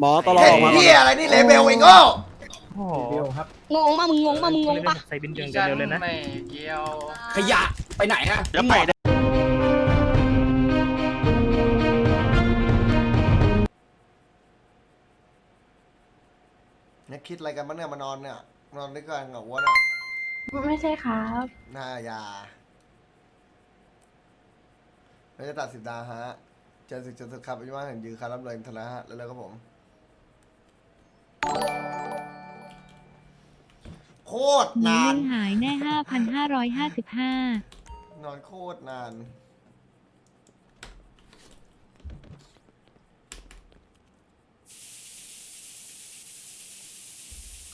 หมอตลอเห็นออกมาเฮียอะไรนี่เลเบลไอ้โง่งงป่ะมึงงงป่ะมึงงงป่ะใส่บินเดียวเดียวเลยนะ ไม่เกี่ยว ขยะไปไหนฮะจะไปได้เนี่ยคิดอะไรกันบ้างเนี่ยมานอนเนี่ยนอนด้วยกันกับวัวเนี่ยไม่ใช่ครับหน้ายาเราจะตัดสินดาฮะเจอสึกเจอสึกครับอายุมากแห่งยืนคารับเลยธนะฮะแล้วๆครับผม โคตรหนีนาน เล่นหายแน่5,555นอนโคตรนาน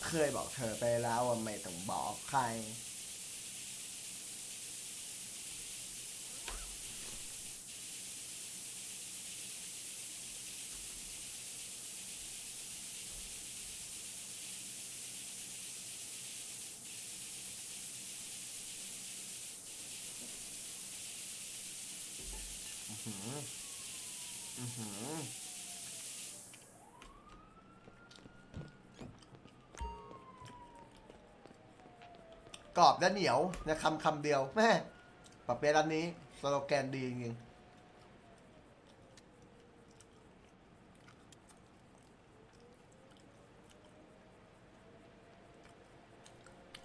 เคยบอกเธอไปแล้วว่าไม่ต้องบอกใคร กรอบและเหนียวในคำคำเดียวแม่ปะเปี๊ยะร้านนี้สโลแกนดีจริงๆ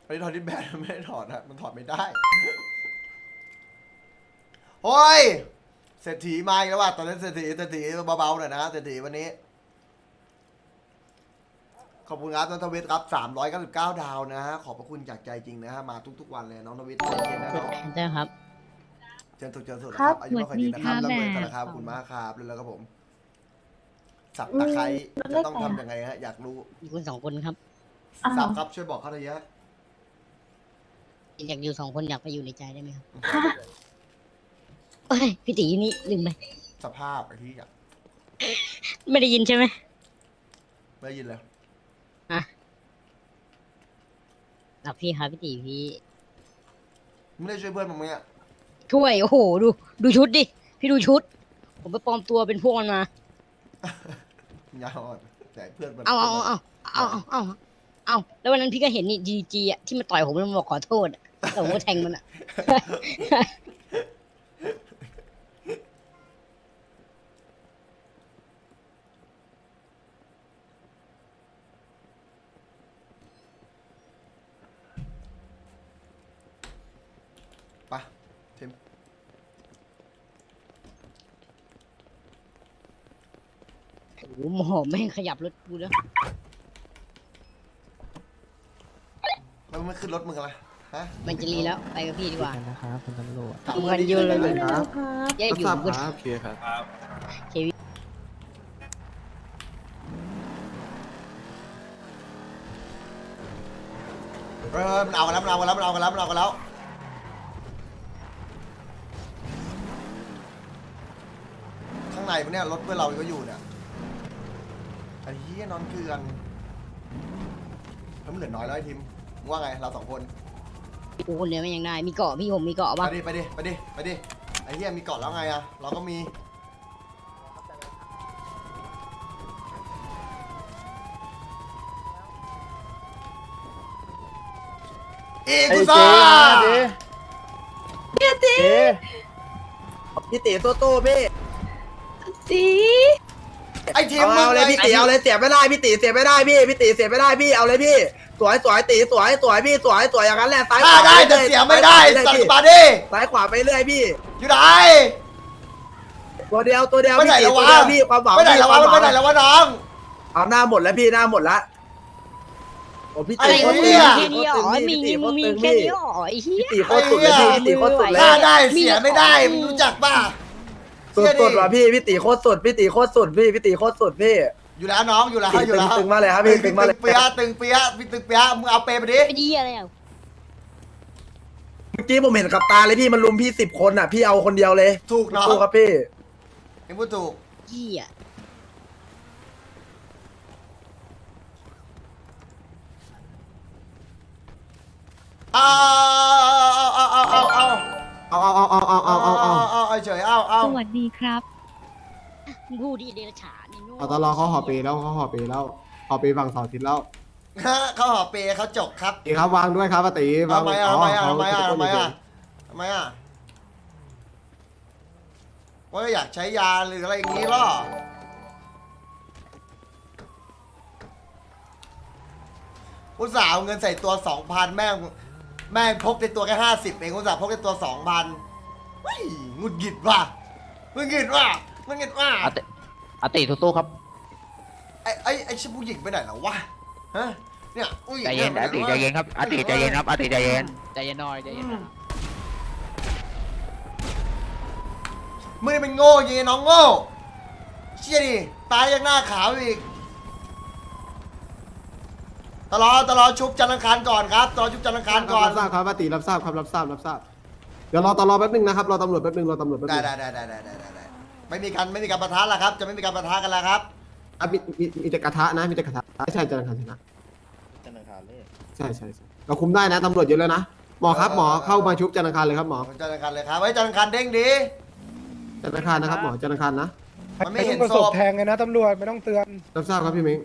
ไม่ได้ถอดที่แบนไม่ได้ถอดนะมันถอดไม่ได้ โอ้ยเศรษฐีมาอีกแล้วว่ะตอนนี้เศรษฐีเศรษฐีเบาๆหน่อยนะเศรษฐีวันนี้ ขอบคุณครับน้องทวิตครับ399 ดาวนะฮะขอบพระคุณจากใจจริงนะฮะมาทุกๆวันเลยน้องทวิตใจเย็นนะน้องใช่ครับเจนสุดเจนสุดนะครับอายุไม่ค่อยยืนนะครับสวัร่ำสรดีวยค่ะกันนะครับขอบคุณมากครับเลยแล้วครับผม สับตะไคร้จะต้องทำยังไงฮะอยากรู้อยู่คนสองคนครับอ้าวสับครับช่วยบอกเขาหน่อยเยอะอยากอยู่สองคนอยากไปอยู่ในใจได้ไหมครับเอ้ยพี่ตีนี่ลืมไปสภาพไอ้ที่อยากไม่ได้ยินใช่ไหมไม่ได้ยินเลย หลับพี่ครับพี่ตีพี่ไม่ได้ช่วยเพื่อนมึงเนี่ยช่วยโอ้โหดูดูชุดดิพี่ดูชุด ผมไปปลอมตัวเป็นพวกมันมา ยาวอ่อนแต่เพื่อนมันเอาเอาเอาเอาเอาเอาเอาแล้ววันนั้นพี่ก็เห็นนี่จีจีอะที่มันต่อยผมแล้วมันบอกขอโทษอะแต่ผมก็แทงมันอะ ไปทิม โอ้โหหมอแม่งขยับรถกูแล้วแล้วมึงไม่ขึ้นรถมึงอะไรฮะมันจะรีแล้วไปกับพี่ดีกว่านะครับคุณตำรวจทำกันเยอะเลยไม่ได้ครับแยกอยู่กันโอเคครับเออมันเอากันแล้วมันเอากันแล้วมันเอากันแล้วมันเอากันแล้วข้างในมันเนี่ยรถเพื่อนเราก็อยู่เนี่ยไอ้เหี้ยนอนเกลือนแล้วมันเหลือน้อยแล้วไอ้ทิมมึงว่าไงเราสองคนกูคนเดียวไม่ยังได้ มีเกาะพี่ผมมีเกาะไปปะดิ ไปดิ ไปดิ ไปดิ ไอ้เหี้ยมีเกาะแล้วไงอะเราก็มีอีกุซ่าพี่ตีโตโต้พี่จี ไอ้ทีมเอามึงเอาเลยไอ้พี่ตีเอาเลยเสียไม่ได้พี่ตีเสียไม่ได้พี่พี่ตีเสียไม่ได้พี่เอาเลยพี่ สวยสวยตีสวยสวยพี่สวยสวยอย่างนั้นแหละซ้ายขอ่าวาได้แต่ปรื่อเสียไม่ได้ซ้ายขวาสัตปเรื่อยว์ปาดิซ้ายขวาไปเรื่อยพี่อยู่ไหนตัวเดียวตัวเดียวไปไหนพี่ตีแล้วตัววะเดียวพี่ความหวังไปไหนแล้ววะพี่มันคไปวามไหนหวังแล้ววะน้อง เอาหน้าหมดแล้วพี่หน้าหมดละโอ้พี่ไอ้ตีโคตรเหี้ตึงยแค่นี้หรอมีมีมึงมีแค่นี้หรอไอ้เหี้ย พี่ตีโคตรสุดเลยพี่พี่ตีโคตรสุดเลยฆ่าได้เสียไม่ได้มึงรู้จักป่ะ สุดสุดว่ะพี่พี่ตีโคตรสุดพี่ตีโคตรสุดพี่พี่ตีโคตรสุดพี่อยู่แล้วน้องอยู่แล้วอยู่แล้วตึงๆมาเลยครับพี่ตึงมาเลยเปียะตึงเปียะพี่ตึงเปียะมึงเอาเปรย์ไปดิไอ้เหี้ยอะไรอะเมื่อกี้ผมเห็นกับตาเลยพี่มันลุมพี่สิบคนอะพี่เอาคนเดียวเลยถูกน้องสู้ครับพี่เอ็งพูดถูกเหี้ยเอาเอาเอาเอาเอา เอาเอาเอาเอาเอาเอาเอาเอาเอาเฉยเอาเอาสวัสดีครับมึงพูดดิเดรัจฉานนี่โง่เอาตลอเขาหอเปแล้วเขาหอเปแล้วหอเปฝั่งเสาทิศแล้วเขาหอเปเขาจกครับตีครับวางด้วยครับป้าตีวางทำไมอะทำไมอะอ๋อทำไมอะเขาไมจะอะทำไมอะว่าอยากใช้ยาหรืออะไรอย่างนี้หรออุตส่าห์เอาเงินใส่ตัวสองพันแม่ง แม่งพกในตัวแค่ห้าสิบเองอุตส่าห์พกในตัวสองพันเฮ้ยหงุดหงิดว่ะหงุดหงิดว่ะหงุดหงิดว่ะอาติอาติทุตู้ครับ ไอ้ไอ้ไอ้ชิผู้หญิงไปไหนแล้ววะฮะเนี่ยผู้หญิงใจเย็นไปไหอาติวะใจเย็นครับอาติใจเย็นครับอาติใจเย็นใจเย็นหน่อยใจเย็นหน่อยมึงนี่เป็นโง่ยังไงน้องโง่เชี่ยดิตายยังหน้าขาวอีก ตลอดตลอดชุบจันทร์อังคารก่อนครับตลอดชุบจันทร์อังคารก่อน รับทราบครับป้าตีรับทราบครับรับทราบรับทราบเดี๋ยวรอตลอแป๊บนึงนะครับรอตำรวจแป๊บนึงรอตำรวจแป๊บได้นึงได้ได้ได้ได้ได้ได้ได้ไม่มีการไม่มีการปะทะแล้วครับ จะไม่มีการปะทะกันแล้วครับอะมีมีมีแต่กระทะนะมีแต่กระทะไม่ใช่จันทร์อังคารชนะจันทร์อังคารเลยใช่ใช่ใช่เราคุมได้นะตำรวจเยอะแล้วนะหมอครับหมอเข้ามาชุบจันทร์อังคารเลยครับหมอจันทร์อังคารเลยครับไว้จันทร์อังคารเด้งดี จันทร์อังคารนะครับหมอจันทร์อังคารนะมันไม่เห็นประศสบพแทงไงนะตำรวจไม่ต้องเตือนรับทราบครับพี่มิง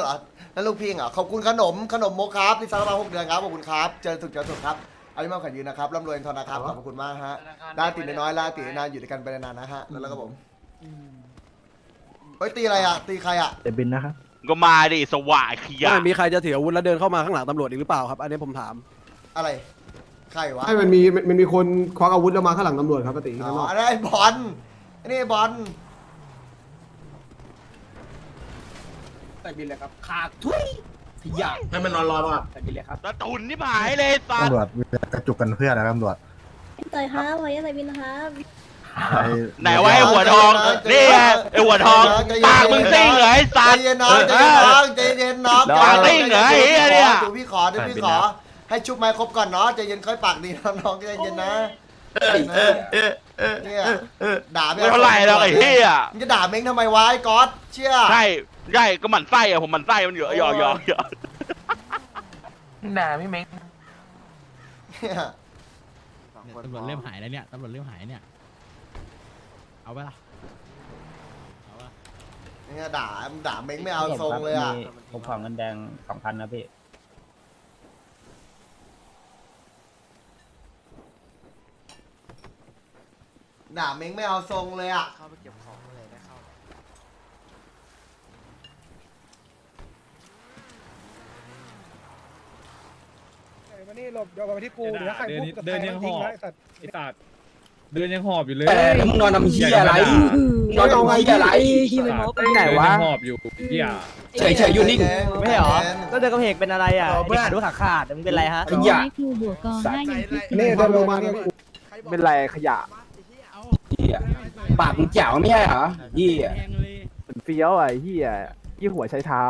เหรอแล้วลูกพี่เหรอขอบคุณขนมขนมโมครับที่ซักมาหกเดือนครับขอบคุณครับเจอสุดเจอสุดครับอาริมาขันยืนนะครับร่ำรวยทอนะครับขอบคุณมากฮะลาติดน้อยๆลาติดนานอยู่ด้วยกันไปนานๆนะฮะแล้วแล้วก็ผมเฮ้ยตีอะไรอะตีใครอะเดบินนะครับ ก็มาดิสว่ายขยะมีใครจะถืออาวุธแล้วเดินเข้ามาข้างหลังตำรวจอีกหรือเปล่าครับ อันนี้ผมถาม อะไร ใครวะใช่มันมีมันมันมีคนควักอาวุธแล้วมาข้างหลังตำรวจครับป้าตีอ๋ข้างนออกอันนี้ไอ้บอลอันนี้ไอ้บอล ใส่บินเลยครับขากทุยขยะให้มันนอนรอป่ะใส่บินเลยครับตะตุนนี่หายเลยสัตตำรว์วจกระจุกกันเพื่อนนะตำรวจต่อยครับขออนุญาตใส่บินนะครับไอ้ไหนวะไอ้หัวทองนี่ไงไอ้หัวทองปากมึงซิ่งเหรอไอ้ใจสัตว์เย็นน้องใจเย็นน้องใจเย็นน้องปากติ้งเหรอไอ้เหี้ยเนี่ยดูพี่ขอดูพี่ขอให้ชุบไม้ครบก่อนเนาะใจเย็นค่อยปากดีนะน้องใจเย็นนะ เนี่ยด่าไม่ไม่เท่าไหร่หรอกไอ้เหี้ยมึงจะด่าเม้งทำไมวะไอ้ก๊อตเชื่อใช่ใช่ก็หมันไส้อะผมหมันไส้มันอยู่หยอกหยอกหยอกเนี่ยตำรวจเริ่มหายแล้วเนี่ยตำรวจเริ่มหายเนี่ย เอาไปละเอาปะเนี่ยด่ามึงด่าเม้งไม่เอาทรงเลยอะ ผมขอเงินแดงสองพันนะพี่ ด่าเม้งไม่เอาทรงเลยอะมานี่หลบเดี๋ยวมาที่กูเดี๋ยวใครพูดกับใครทิ้งนะไอ้สัตว์ไอ้ตัดเดินยังหอบอยู่เลยแต่แล้วมึงนอนทำเหี้ยอะไรนอนทำเหี้ยอะไรที่มันมบไหนวะหอบอยู่พี่อะเฉยเฉยๆอยู่นิ่ง ไม่เหรอแล้วเดินกระเพกเป็นอะไรอะเพื่อนดูขาขาดมึงเป็นไรฮะ ขยะให้ครูบวกกห้ายังคิดนี่ถึงเดินลงมานี่กู เป็นไรขยะ ปากมึงแจ๋วไม่ใช่เหรอยี่แทงเลยเฟี้ยวอะเฮียยี่หัวใช้เท้า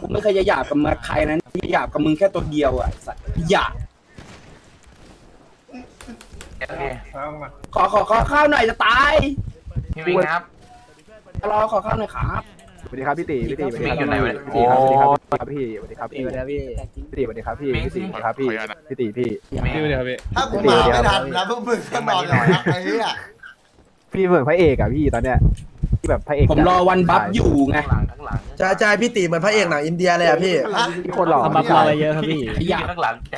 กูไม่เคยจะหยาบกับมึงใครนั้นหยาบกับมึงแค่ตัวเดียวอะสัตว์หยาบขอขอขอข้าวหน่อยจะตายพี่วิงครับ รอขอข้าวหน่อยครับสวัสดีครับพี่ตีพี่ตีสวัสดีครับอยู่ไหนวะพี่ตีครับสวัสดีครับพี่สวัสดีครับพี่สวัสดีครับพี่พี่ตีสวัสดีครับพี่พี่ตีสวัสดีครับพี่พี่ตีพี่พี่ไปเดี๋ยวครับพี่ถ้ากูมาไม่ทันนะพวกมึงก็นอนเลยนะไอ้เหี้ย พี่เหมือนพระเอกอะพี่ตอนเนี้ยที่แบบพระเอกผมรอวันบัฟอยู่ไงใช่ใช่พี่ตีเหมือนพระเอกหนังอินเดียเลยอะพี่ฮะพี่คนหล่อทำบัฟอะไรเยอะครับพี่ขยะ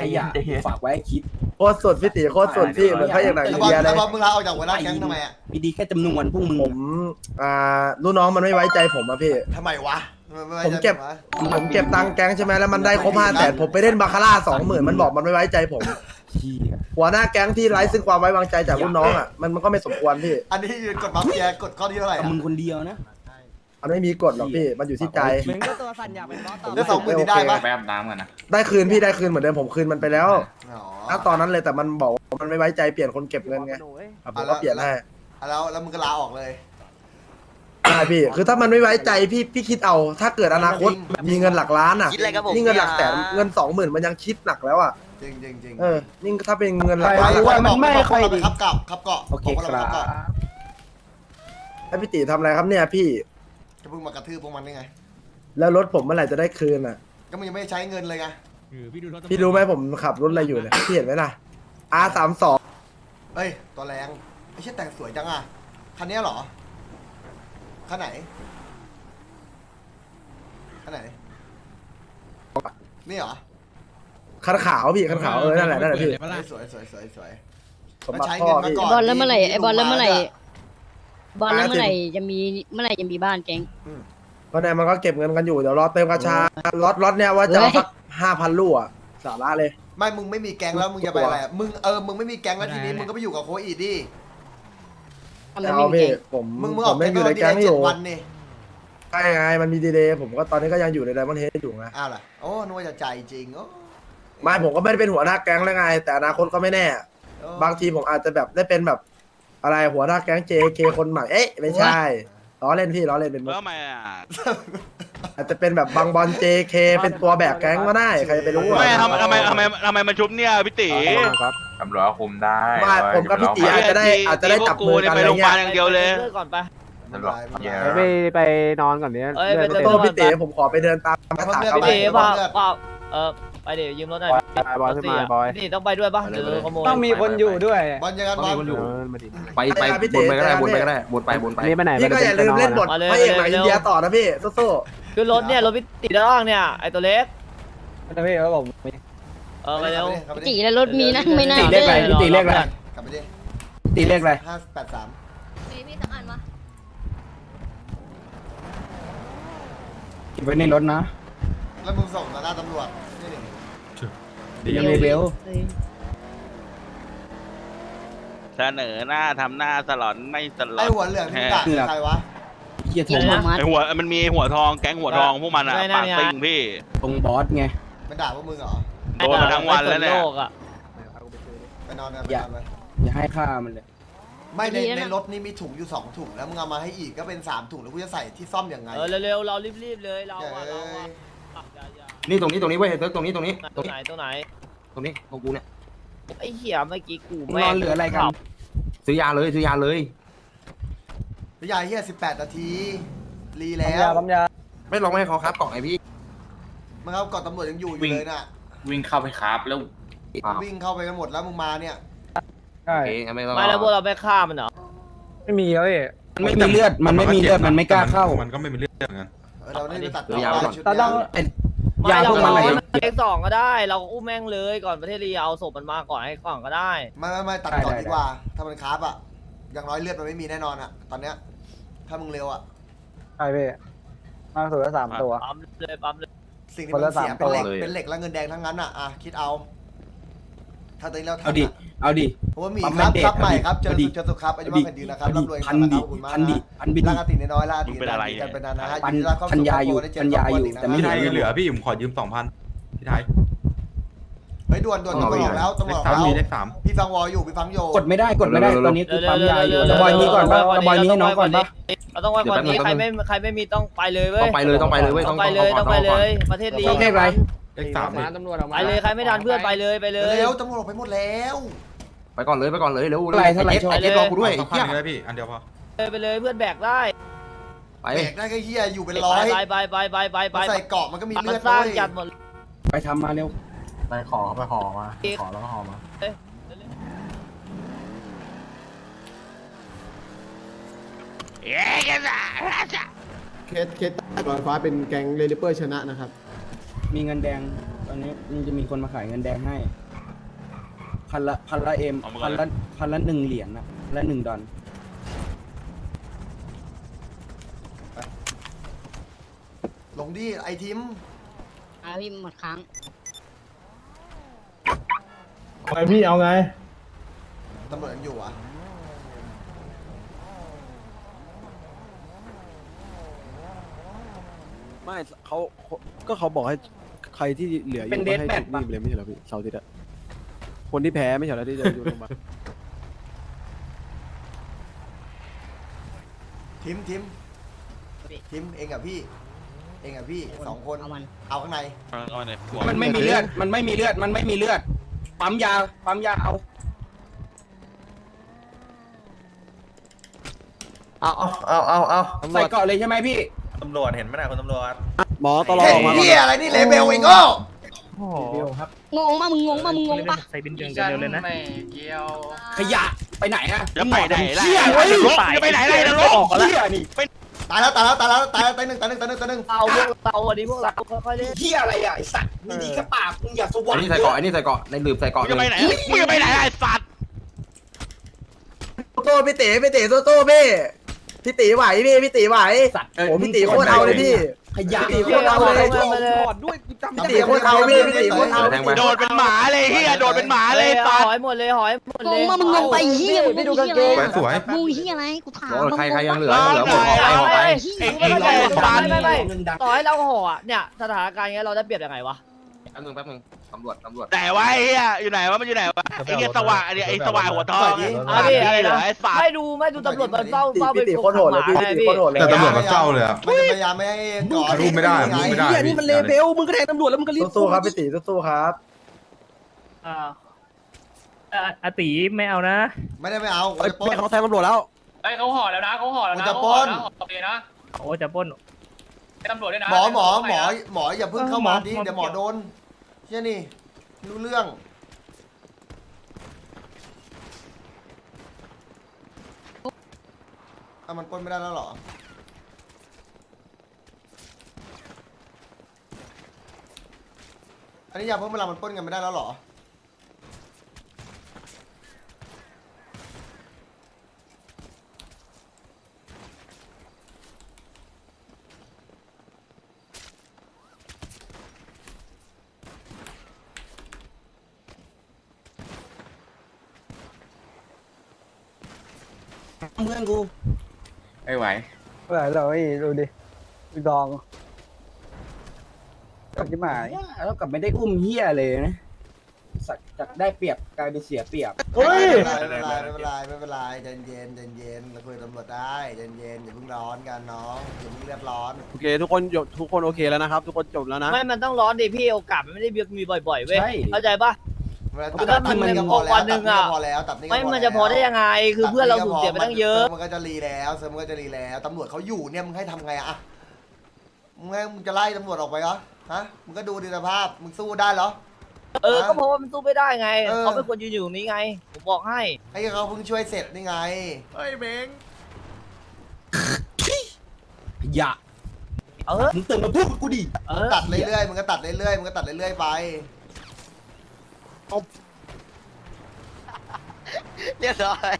ขยะฝากไว้ให้คิดโคตรสุดพี่ตีโคตรสุดพี่เหมือนพระเอกหนังแล้อิวนบอลเดียเลแล้วยบอลมึงลาออกจากหัวหน้าแก๊งทำไมอะมีดีแค่จำนวนพวกมึงผมอ่าลูกน้องมันไม่ไว้ใจผมอะพี่ทำไมวะไไว้ผมเก็บใจวะผมเก็บตังค์แก๊งใช่ไหมแล้วมันได้ครบห้าแสนผมไปเล่นบาคาร่าสองหมื่นมันบอกมันไม่ไว้ใจผม หัวหน้าแก๊งที่ไร้ซึ่งความไว้วางใจจากรุ่นน้องอะมันมันก็ไม่สมควรพี่อันนี้ยืนกดมาเฟียกดข้อที่เท่าไหร่กับอะมึงคนเดียวนะมันไม่มีกฎหรอกพี่มันอยู่ที่ใจมึงก็ตัวสั่นอยากเป็นบอสต่อแล้วสองหมื่นนี่ได้ปะไปอาบน้ำกันนะได้คืนพี่ได้คืนเหมือนเดิมผมคืนมันไปแล้วอ๋อณตอนนั้นเลยแต่มันบอกว่ามันไม่ไว้ใจเปลี่ยนคนเก็บเงินไงอะผมก็เปลี่ยนให้อะแล้วแล้วมึงก็ลาออกเลยใช่พี่ คือถ้ามันไม่ไว้ใจพี่พี่คิดเอา ถ้าเกิดอนาคตมีเงินหลักล้านอะคิดอะไรกับผมนี่เงินหลักแสนเงินสองหมื่นมันยังคิดหนักแล้วอะ จริงจริงจริงเออยิ่งถ้าเป็นเงินหลักไปล้านไปอะบอกบอกบอกเราไปขับเกาะขับเกาะโอเคบอกคเรารัขับเกาะบให้พี่ตีทำอะไรครับเนี่ยพี่ จะเพิ่งมากระทืบพวกมันได้ไง แล้วรถผมเมื่อไหร่จะได้คืนอะ ก็มึงยังไม่ได้ใช้เงินเลยไงเออพี่ดูรถตำวจพี่รู้ไหมผมขับรถอะไรอยู่เนี่ยพี่เห็นไหมล่ะ R สามสองเฮ้ยตัวแรงไอ้เชี่ยแต่งสวยจังอะคันเนี้ยเหรอคันไหนคันไหนนี่เหรอ คันขาวพี่คันขาวเออนั่นแหละนั่นแหละพี่เปิดได้ปะเฮ้ล่ะยสวยสวยสวยสวย สมบัติใช้พ่อเงินมาพี่ ก่ไอ้บอลแล้วเมื่อไหร่ไอ้บอลแล้วเมื่อไหร่ที่บอลแล้วเมื่อไหร่มาถึงจะมีเมื่อไหร่จะมีบ้านแก๊ง เพราะเนี่ยมันก็เก็บเงินกันอยู่เดี๋ยวรอเติมกระชาล็อตล็อตเนี่ยว่าจะเอาสักห้าพันลูกอะสาระเลย ไม่มึงไม่มีแก๊งแล้วมึงจะไปอะไรอะมึงเออมึงไม่มีแก๊งแล้วทีนี้มึงก็ไปอยู่กับโคอีดดิทำไมเอาไม่มีพี่แก๊งผมมึงมึงผออมกยังอยู่ในดีแก๊งเจ็อยู่ดวันนี่ใช่ไงมันมีดีเลย์ผมก็ตอนนี้ก็ยังอยู่ในไดมอนเฮดอยู่ไงอ้าวล่ะโอ้นึกว่าจะใจจริงโอ้ ไม่ผมก็ไม่ได้เป็นหัวหน้าแก๊งแล้วไง แต่อนาคตก็ไม่แน่โอ้บางทีผมอาจจะแบบได้เป็นแบบ อะไรหัวหน้าแก๊ง JK คนใหม่ เอ๊ะไม่ใช่ล้อเล่นพี่ล้อเล่นเป็นมุกแล้วทำไมอะอาจจะเป็นแบบบางบอล JK เป็นตัวแบกแก๊งก็ได้ใครจะไปรู้อะไม่ทำทำไมทำไมทำไมมาชุบเนี่ยพี่ตีครับตำรวจก็คุมได้ไม่ผมกับพี่ตีอาจจะได้อาจจะได้จับมือกันไปอะไรโรงพยาบาเงี้ยลอย่างเดียวเลย ก่อนไปตำรวจเยอะไปไปนอนก่อนเนี้ยเอ้ยไปเติมโต้พี่ตีผมขอไปเดินตามไปภาเพิ่มษาเลือดเขาไปไปพี่ตีเพิ่ป่ามเลือดป่าเออ ไปเดี๋ยวยืมรถหน่อยบอยขึ้นมาบอยพี่ตีต้องไปด้วยป่ะหรือขโมยต้องมีคนอยู่ด้วยบอลยังไงบอลไปไปบนไปก็ได้บนไปก็ได้บนไปบนไปนี่ไปไหนพี่ก็อย่าลืมเล่นบทพระเอกหนังอินเดียต่อนะพี่สู้คือรถเนี่ยรถพี่ตีด้านล่างเนี่ยไอตัวเล็กนะพี่ครับผมเออไปเร็วกลับไปตีดิแล้วรถมีนะไม่น่าตีเลขอะไรพี่ตีเลขอะไรกลับไปดิตีเลขอะไรห้าแปดสามมีพี่ต้องอ่านวะเก็บไว้ในรถนะแล้วมึงส่งต่อหน้าตำรวจ นี่ยังเร็วเออเสนอหน้าทำหน้าสลอนไม่สลอไอนหัวเหลืองที่ด่าคือใครวะเกียร์เดี๋ยวทงมามัดไอหัวมันมีหัวทองแก๊งหัวทองพวกมันอะปากซิ่งพี่ตรงบอสไงมันด่าพวกมึงเหรอโดนมาทั้งวันแล้วเนี่ยโลกอะไปนอนกันไปอย่านอนไปอย่าให้ค่ามันเลยไม่ในในรถนี่มีถุงอยู่สองถุงแล้วมึงเอามาให้อีกก็เป็นสามถุงแล้วกูจะใส่ที่ซ่อมยังไงเออเร็วๆเรารีบๆเลยเราอะเราอะอย่าอย่า นี่ตรงนี้ตรงนี้เว้ยเติร์กตรงนี้ตรงนี้ตรงไหนตรงไหนตรงนี้ตรงกูเนี่ยไอ้เหี้ยเมื่อกี้กูนแม่อนเหลืออะไรกันซื้อยาเลยซื้อยาเลย พี่ยายเฮียสิบแปดนาที รีแล้วไม่ลองให้เขาครับกล่องไอพี่มันเอาก่อนตำรวจยังอยู่อยู่เลยน่ะ วิ่งเข้าไปครับแล้ววิ่งเข้าไปกันหมดแล้วมึงมาเนี่ย ใช่ไม่ต้องไม่แล้วพวกเราไปฆ่ามันเหรอไม่มีแล้วมันไม่มีเลือดมันไม่มีเลือดมันไม่กล้าเข้า มันก็ไม่มีเรื่องเหมือนกันเออเราได้ไปตัดเดี๋ยวยาวต่ก่อนชุดเราต้องนี้ไม่ ยาเราพวกมันอะไรเอ็กสองก็ได้ เราอุ้มแม่งเลยก่อนประเทศรีเอาศพมันมาก่อนให้ก่อนก็ได้ ไม่ไม่ไม่ตัดก่อนดีกว่า ถ้ามันคราฟอะอย่างน้อยเลือดมันไม่มีแน่นอนอะ ตอนเนี้ย ถ้ามึงเร็วอะ ใช่พี่มากสุดละสามตัว ปั๊มเลยปั๊มเลยสิ่งที่คนมึละงเสียสามเป็นเหล็กตัวเลย เป็นเหล็กและเงินแดงทั้งนั้นอะอะคิดเอา ถ้าตอนนี้เราเอาทำดิอะเอาดิ ผมว่ามีปั๊มครับแมนเดตครับใหม่ครับเจอเอาดิสุขเจอสุขครับอายุเอาดิมากแผ่นดินนะครับเอาดิร่ำรวยพันดิขอบคุณมากพันดินะพันบิดลากาตินน้อยๆลากาติมึงเป็นอะไรกันไปนานนะฮะปันยินดีต้อนรับเข้าปัญสู่ญาอยู่ครบครัวได้เจปัญญาอยู่ครบครัวแต่ไม่อีกได้นะครับเหลือพี่ผมขอยืมสองพันพี่ไทยเฮ้ยด่วนด่วนต้องบอกแล้วต้องเลบขอกสามแล้วมีเลขสามพี่ฟังวออยู่พี่ฟังโยกดไม่ได้กดไม่ได้ตอนนี้คือปั๊มยาอยู่เร็ตะวๆบอยนี้ก่อนปะเร็วๆตะบอยนี้ให้น้องก่อนปะเราต้องไว้ก่อนนี้เดี๋ยวใครแป๊บนึไม่งใครไม่มีต้องไปเลยเว้ยต้องไปเลยต้องไปเลยเว้ยต้องไปเลยต้องไปเลยประเทศรีต้องเลขอะไร เลขสามนี่ไปเลยใครไม่ทันเพื่อนไปเลยไปเลย เร็วตำรวจออกไปหมดแล้วไปก่อนเลยไปก่อนเลยเร็วเท่าไหร่เท่าไหร่ไอ้เจ๊รอกูด้วยสองพันเฮียก็ได้พี่อันเดียวพอเลยไปเลยเพื่อนแบกได้ไปเบรกได้ก็เฮียอยู่เป็นไปร้อยไปไปไปไปไปไปมาใส่เกาะมันก็มีมัเลืนอดสร้างด้วยจัดหมดไปทำมาเร็วไปขอไปขอมาขอแล้วก็ขอมาเคสเคสใต้ก่อนฟ้าเป็นแก๊งเรลิเปอร์ชนะนะครับ มีเงินแดง ตอนนี้มันจะมีคนมาขายเงินแดงให้พันละพันละเอ็มเอามาก่พัอนนเลยละพันละหนึ่งเหรียญนะพันละหนึ่งดอลลงดิไอทิมอะพี่หมดครั้งไอพี่เอาไง ตำรวจยังอยู่อะไม่เขาก็เขาบอกให้ ใครที่เหลืออยู่เป็นก็ให้ death match รีบเลยไม่ใช่เหรอพี่เสาร์อาทิตย์อะคนที่แพ้ไม่ใช่เหรอที่จะอยู่ลงมาลทิมทิมทิมเองกับพี่ เองกับพี่สองคนเอามัน เอาข้างในเอามาเลยมันไม่มีเลือด มันไม่มีเลือด มันไม่มีเลือด ปั๊มยา ปั๊มยา เอา เอาเอาเอาเอาตำรใส่วจเกาะเลยใช่ไหมพี่ ตำรวจเห็นไหมนะคุณตำรวจห มอตลอเฮ้ดออกมายเฮียอะไรนี่เลเบลเองโง่งงมากมึงงงมากมึงงงปะใส่บินเดือนเร็วเลยนะขยะไปไหนอะจะไปไหนล่ะเหี้ยไอ้นรกจะไปไหนล่ะไอ้นรกเหี้ยนี่ตายแล้วตายแล้วตายแล้วตายแล้วตายหนึ่งตายหนึ่งตายหนึ่งตายหนึ่งเอาพวกเราวันนี้พวกเราค่อยๆเล่นเหี้ยอะไรอะไอสัตว์มีดีแค่ปากมึงอย่าสว่างอันนี้ใส่เกาะอันนี้ใส่เกาะในลืมใส่เกาะมึงจะไปไหนมึงจะไปไหนไอ้สัตว์โต้พี่เต๋พี่เต๋โต้โต้พี่พี่ตีไหวพี่พี่ตีไหวสัตว์โอ้พี่ตีโคตรเอาเลยพี่ ขยะพี่ตีโคตรเอาเลยถอดด้วยกูจำพี่ตีโคตรเอาพี่พี่ตีโคตรเอาแทงไปโดดเป็นหมาเลยเฮียโดดเป็นหมาเลยสัตหว์อยหมดเลยหอยหมดงเลยงมากมึงงงไปเฮียมึงงงเฮียอะไรสวยอะสวยมึงเฮียอะไรกูถามโอ้ใครใครยังเหลือร้ายังนเหลือไหนหมดออกไปออกไปเอ็งเอ็งไม่แดไม่งฟันไม่ไม่เงินดังต่อให้เราห่ออะเนี่ยสถานการณ์เงี้ยเราได้เปรียบยังไงวะแป๊บนึงแป๊บนึง ตำรวจตำรวจไหนวะไอ้เฮียอยู่ไหนวะมันอยู่ไหนวะไอ้เฮียสว่างไอ้ไอ้สว่างหัวทองอะพี่อะไรเหรนะอไอ้สัตว์ไม่ดูไม่ดูตำรวจมันเฝ้าเฝ้าพี่ตีโคตรโหดเลยพี่พี่ตีโคตรโหดเลยแต่ตำรวจมันเศร้าเลยอะมันจะพยายามไม่ให้ก่อรูปไม่ได้รูปไม่ได้เหี้ยนี่มันเลเบลมึงก็แทงตำรวจแล้วมึงก็รีบสู้ๆครับพี่ตีสู้ๆครับอ่าอาตีไม่เอานะ ไม่ได้ไม่เอาเอ้ยจะปล้นแม่เขาแทงตำรวจแล้วเอ้ยเขาห่อแล้วนะเขาห่อแล้วกูนะจะปล้นโอเคนะโอ้จะปล้นตำรวจด้วยนะหมอหมอหมอหมออย่าเพิ่งเข้ามาดิหมอเดี๋ยวหมอโดน เชี่ยนี่รู้เรื่อง อะมันปล้นไม่ได้แล้วเหรอ อันนี้ยาเพิ่มเวลามันปล้นกันไม่ได้แล้วเหรอ อนกูไม่ไหวเมื่อไหร่เราไอ้ดูดิดูดองกลับที่หมายแล้วกลับไม่ได้อุ้มเหี้ยเลยนะสัตว์จากได้เปรียบกลายเป็นเสียเปรียบไม่เป็นไรไม่เป็นไรไม่เป็นไรไม่เป็นไรใจเย็นใจเย็นเราคุยกับตำรวจได้ใจเย็นอย่าเพิ่งร้อนกันน้องอย่าเพิ่งเลือดร้อนโอเค ทุกคนจบทุกคนโอเคแล้วนะครับ ทุกคนจบแล้วนะ ไม่ มันต้องร้อนดิพี่โอกาสมันไม่ได้มีบ่อยๆเว้ยใช่เข้าใจปะเวลามันก็ ตัดมันก็พอแล้ววันหนึ่งอะตัดพอแล้วตัดนี่ก็ไม่พอมันจะพอได้แล้วยังไง คือเพื่อนเราสูญเสียไปตั้งเยอะซิร์ฟมันก็จะรีแล้วเซิร์ฟมันก็จะรีแล้วตำรวจเขาอยู่เนี่ยมึงให้ทำไงอะมึงให้มึงจะไล่ตำรวจออกไปเหรอฮะมึงก็ดูดีสภาพมึงสู้ได้เหรอเออก็เพราะว่ามันสู้ไม่ได้ไงเออเขาเป็นคนยืนอยู่ตรงนี้ไงผมบอกให้ไอ้เขาเพิ่งช่วยเสร็จนี่ไงขยะเออมึงตื่นมาพูดกับกูดิเออตัดเรื่อยๆมึงก็ตัดเรื่อยๆมึงก็ตัดเรื่อยๆไป เรียบร้อย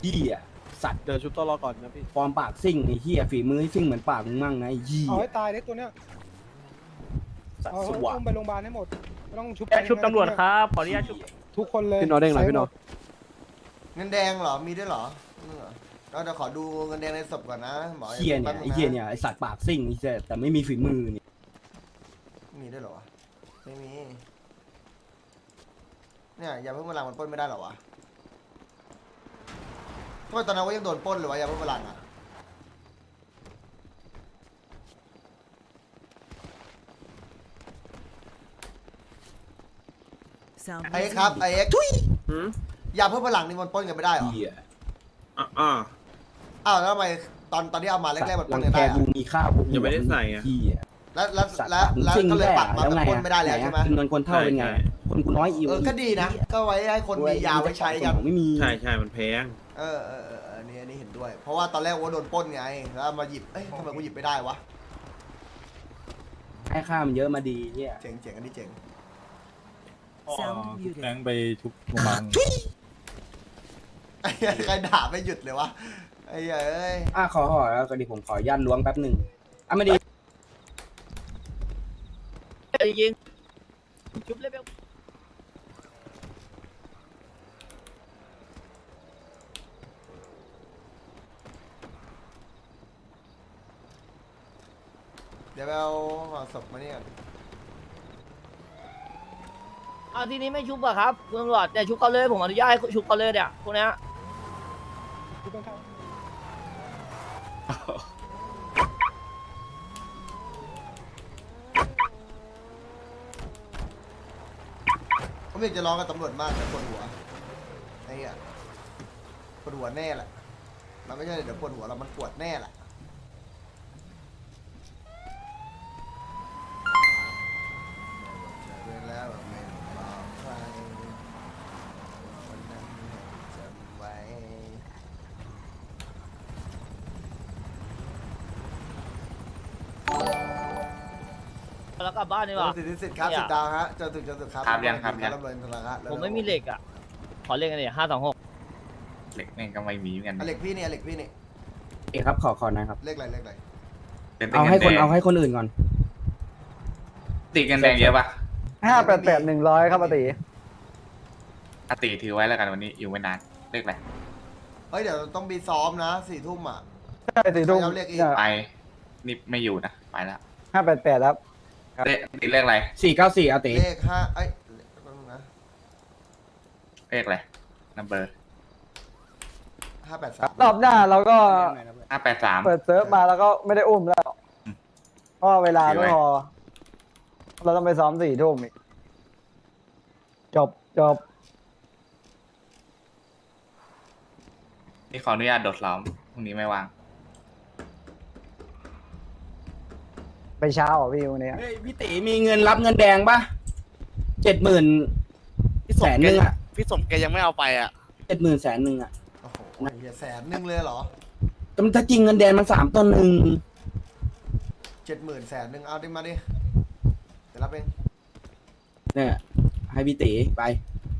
เหี้ยสัตว์เดี๋ยวชุบตัวรอก่อนนะพี่ฟอร์มปากซิ่งไอ้เหี้ยฝีมือให้ซิ่งเหมือนปากมึงมั่งนะไอ้เหี้ยเอาให้ตายได้ตัวเนี้ยสัตเอาว์สอุ้ว่างมไปโรงพยาบาลให้หมดไม่ต้องชุบชุบตำรวจครับ ขออนุญาตชุบทุกคนเลยพี่นอเด้งหน่อยพี่นอเงินแดงเหรอ มีด้วยเหรอนี่เหรอเราจะขอดูเงินแดงในศพก่อนนะหมอเหี้ยเนี่ยไอ้เหี้ยเนี่ยไอ้สัตว์ปากซิ่งไอ้เหี้ยแต่ไม่มีฝีมือเนี่ย มีด้วยเหรอวะไม่มี เนี่ยยาเพิ่มพลังมันปล้นไม่ได้เหรอวะทำไมตอนนั้นว่ายังโดนปล้นเลยวะยาเพิ่มพลังอะไอ้ครับไอ้เอ็กซ์ยาเพิ่มพลังนี่มันปล้นกันไม่ได้เหรอเหี้ยอ้าวแล้วทำไมตอนตอนที่เอามาแรกๆมันปรัล้นงกันแกได้อะ กูมีข้าวกูยังไม่ได้ใส่อะ เหี้ย แล้วแล้วสัตว์แล้วมึงแล้วซิ่งก็เลยได้ปักมาแล้วมันไงปล้นไม่ได้แล้วใช่ไหมจำนวนคนเท่าเป็นไง คนกูน้อยอิวเออก็ดีนะ ก็ไว้ให้คนมียาไว้ใช้กันไม่มีใช่ใช่มันแพงเออเออเออเอออันนี้อันนี้เห็นด้วย เพราะว่าตอนแรกว่าโดนปล้นไงแล้วเอามาหยิบเอ้ยทำไมกูหยิบไม่ได้วะให้ค่ามันเยอะมาดีเหี้ยเจ๋งเจ๋งอันนี้เจ๋งแบงไปทุกโรงพยาบาลไอ้เหี้ยใครด่าไม่หยุดเลยวะไอ้เหี้ยเอ้ยอะขอห่อแล้วก็ดีผมขอย่านล้วงแป๊บหนึ่งอะไม่ดี จริงๆชุบเลยเบลเดี๋ยวไปเอาห่อศพมานี่ก่อนเอาทีนี้ไม่ชุบอะครับคุณตำรวจเนี่ยชุบเขาเลยผมอนุญาตให้ชุบเขาเลยเนี่ยพวกเนี้ย ไมอยากจะร้องกับตำรวจมากแต่ปวดหัวไอ้เหี้ยปวดหัวแน่แหละมันไม่ใช่เดี๋ยวปวดหัวเรามันปวดแน่แหละ แล้วกลับบ้านดีกว่า สิทธิสิทธิ์ครับสิทธิ์ดาวฮะเจอถึงเจอถึงครับครับยังครับยังร่ำรวยธนาคารผมไม่มีเหล็กอะ ขอเลขกันดิห้าสองหกเหล็กแม่งก็ไม่มีเหมือนกัน อะเหล็กพี่นี่อะเหล็กพี่นี่เอกครับขอขอนะครับ เลขอะไรเลขอะไรเป็นเอาให้คนเอาให้คนอื่นก่อนติดกันแดงเยอะปะห้าแปดแปดหนึ่งร้อยครับอติอาติถือไว้แล้วกันวันนี้อยู่ไม่นานเลขอะไรเฮ้ยเดี๋ยวต้องมีซ้อมนะสี่ทุ่มอะ ใช่สี่ทุ่มเอาเลขอีก ไปนี่ไม่อยู่นะไปแล้วห้าแปดแปดครับ เลขติดเลขอะไรสี่เก้าสี่อาติเลขห้าเอ้ยแป๊บนึงนะเลขอะไรนัมเบอร์ห้าแปดสามรอบหน้าเราก็ห้าแปดสาม เปิดเซิร์ฟมาแล้วก็ไม่ได้อุ้มแล้วอืมเพราะว่าเวลาถือไว้ไม่พอเราต้องไปซ้อมสี่ทุ่มอีกจบจบนี่ขออนุญาตโดดล้อมพรุ่งนี้ไม่ว่าง ไปเช้าอะพี่วันนี้เฮ้ยพี่ตีมีเงินรับเงินแดงปะเจ็ดหมื่นแสนหนึ่งอะพี่สมแกยังไม่เอาไปอะ เจ็ดหมื่นแสนหนึ่งอะโอ้โหไอ้เหี้ยแสนหนึ่งเลยเหรอแต่ถ้าจริงเงินแดงมันสามต้นหนึ่งเจ็ดหมื่นแสนหนึ่งเอาดิมาดิเดี๋ยวรับเองเนี่ยให้พี่ตีไป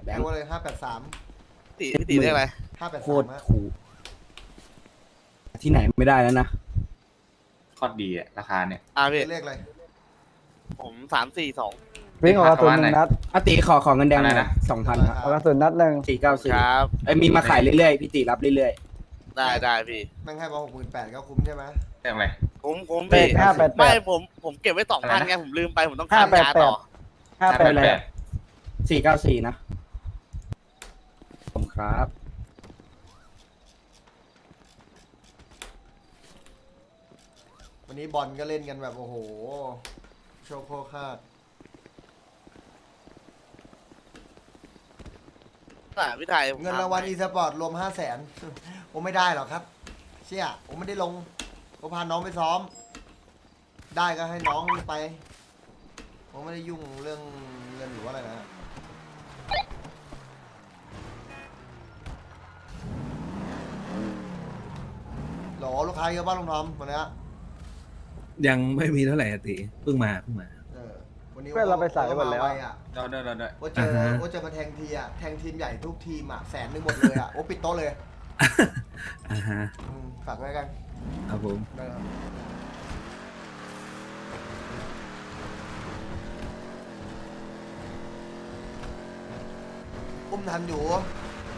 แบแบงงค์ค์เลยห้าแปดสามพี่ตีเรียกอะไรห้าแปดโคสาตมรขู่ที่ไหนไม่ได้แล้วนะ โคตรดีอะราคาเนี่ย อ่าพี่เลขอะไรผมสามสี่สองวิ่งออกกระสุนหนึ่งนัดอาติขอขอเงินแดงหน่อยอะไรนะนะสองพันครับออกกระสุนนัดหนึ่งสี่เก้าสี่ครับไอ้ยมีมาขายเรื่อยๆพี่ตีรับเรื่อยได้ได้พี่แม่งให้มาหกหมื่นแปดก็คุ้มใช่ไหมเลขอะไร ผมผมเลพี่ขห้าแปดแปไม่ด ผมผมเก็บไว้สองพันอะไรนะ ไงผมลืมไปผมต้องห้าค้างแปดยาแปดต่อ ห้าแปดแปดๆสี่เก้าสี่นะผมครับ วันนี้บอลก็เล่นกันแบบโอ้โห โชคโคคาดอะพี่ไทยผมเงินรางวัลอีสปอร์ตรวมห้าแสนผมไม่ได้หรอกครับ เชี่ยผมไม่ได้ลงผมพาน้องไปซ้อม ได้ก็ให้น้องไป ผมไม่ได้ยุ่งเรื่องเงินหรือว่าอะไรนะหรอลูกค้าเยอะบ้านลุงทอมวันเนี้ ยยังไม่มีเท่าไหร่อะติเพิ่งมาเพิ่งมา เออวันนี้เพื่อนเราไปใส่หมดแล้วโอ้มาไอะเดี๋ยวเดี๋ยวเดี๋ยวเดี๋ยวว่าเจออ่าฮะ ว่าเจอมาแทงทีอะแทงทีมใหญ่ทุกทีมอะแสนหนึ่งหมดเลยอะโอ้ปิดโต๊ะเลยอ่าฮะอืมฝากไว้กันครับผมได้ครับอุ้มทันอยู่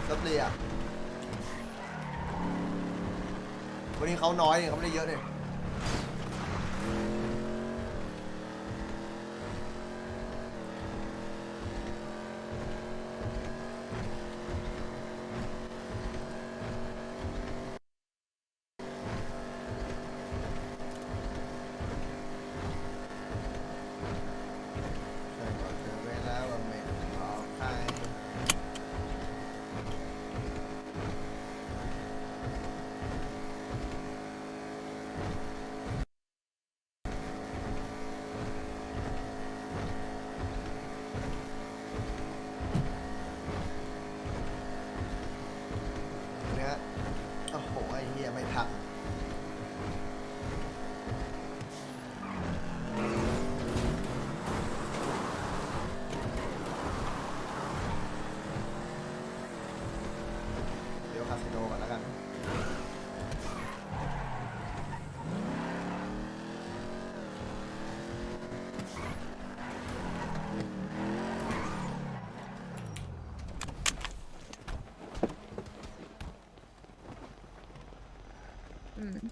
ซับเลียวันนี้เขาน้อยเนี่ยเขาไม่ได้เยอะเนี่ย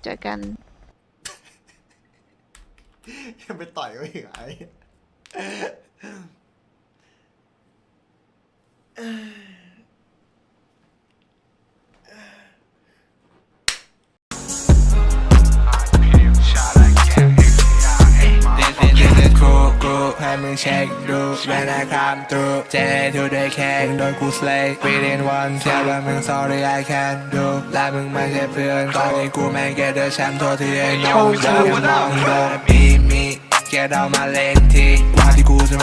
เจอกัน ยังไปต่อยเขาอีกไอ้ ช็คดูเวลาคำตูเจทูได้แค่โดนกูสเลย within one เชื่อว่ามึง sorry I can do และมึงไม่ใช่เพื่อนก่อนที่กูแม่งแกเดอแชมป์โทษที่ไอ้น้องเดินมองเดินมีมีแกเดามาเล่นทีว่าที่กูจะ